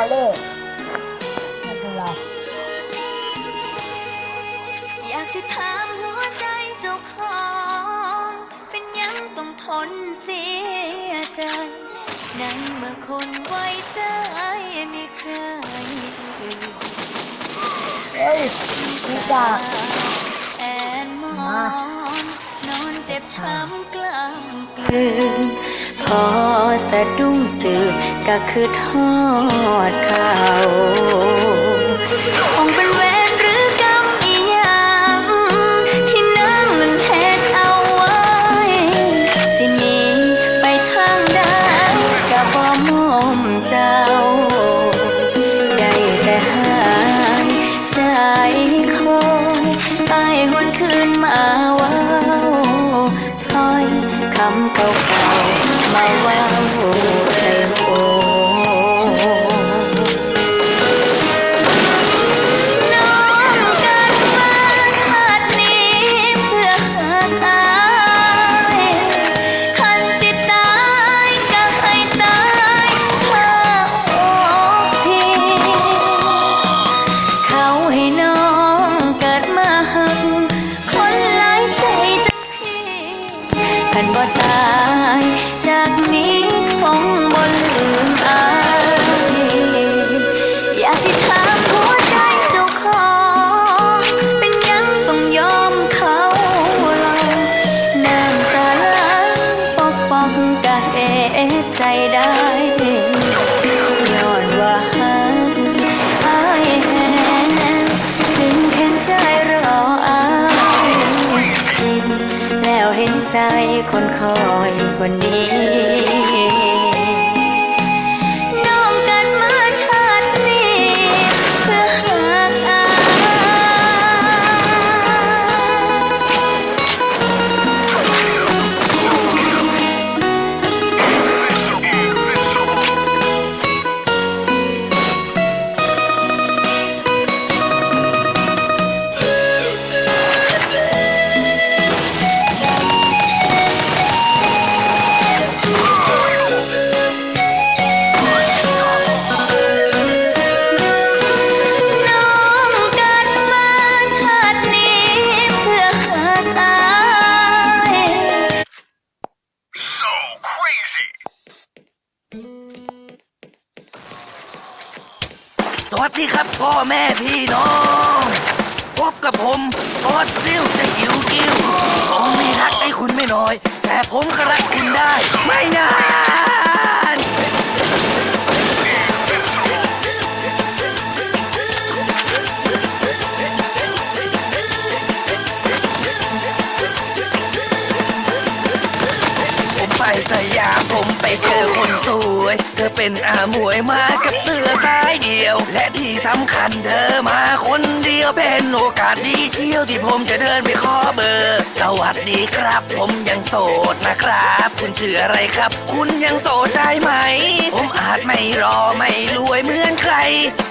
อลเล่ไม่เป็นไรอยากสิถามหัวใจเจ้าของ เป็นหยังต้องทนเสียใจในเมื่อคนไว้ใจไม่เคยเฮ้ยนี่จ้าแอนมอนนอนเจ็บช้ำกลางกลืนพอสะดุ้งตื่นก็คือทอดเขาคงเป็นเว ใจคนคอยคนนี้น้ พี่ครับพ่อแม่พี่น้อง พบกับผมโอ๊ตริ้วจะหิวกิ้วผมมีรักให้คุณไม่น้อย แต่ผมก็รักคุณได้ ไม่นาน เจอคนสวย เธอเป็นอาหมวยมากับเสื้อสายเดียว และที่สำคัญเธอมาคนเดียวเป็นโอกาสดีเชี่ยวที่ผมจะเดินไปขอเบอร์ สวัสดีครับ ผมยังโสดนะครับ คุณชื่ออะไรครับ คุณยังโสดใช่ไหม ผมอาจไม่รอไม่รวยเหมือนใคร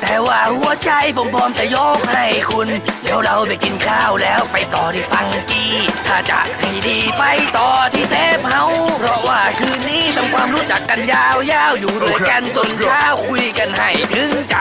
แต่ว่าหัวใจผมพร้อมจะยกให้คุณ เดี๋ยวเราไปกินข้าวแล้วไปต่อที่ฟังกี้ ถ้าจะให้ดีไปต่อที่เซฟเฮาส์เพราะว่าคืนนี้ทำความรู้จักกันยาวๆอยู่ด้วยกันจนเช้าคุยกันให้ถึงใจ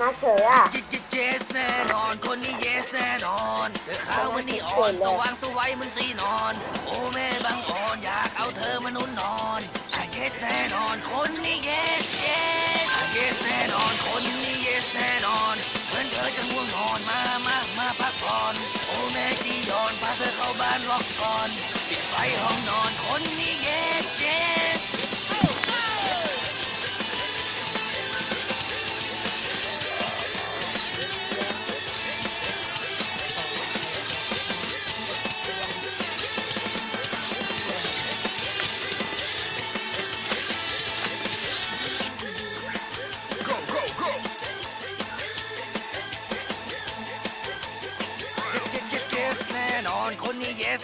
น่าเฉยอะจิจิเจสแน่นอนคนนี้เยสแน่นอนเธอขาวมันนี่อ่อนสว่างสวัยเหมันสีนอน โอ้แม่บางอ่อนอยากเอาเธอมานุ่นนอนใช่เยสแน่นอนคนนี้เยส จะง่วงนอนมามามาพักผ่อน โอ้แม่จียอนพาเธอเข้าบ้านล็อกก่อน ปิดไฟห้องนอนคนนี้เย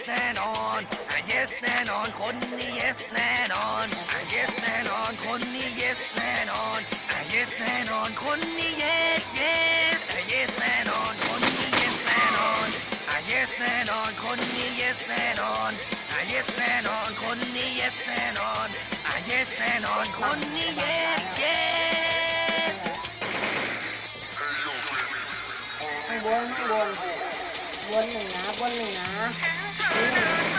แน่นอนอะ yes แน่นอน คนนี้ yes แน่นอนอะ yes แน่นอน คนนี้ yes แน่นอนอะ yes แน่นอน คนนี้ yes yes อะ yes แน่นอน คนนี้ yes แน่นอนอะ yes แน่นอน คนนี้ yes แน่นอนอะ yes แน่นอน คนนี้ yes แน่นอนอะ yes แน่นอน คนนี้ yes yes ข้างบนข้างบนบนหนึ่งนะบนหนึ่งนะ Yeah.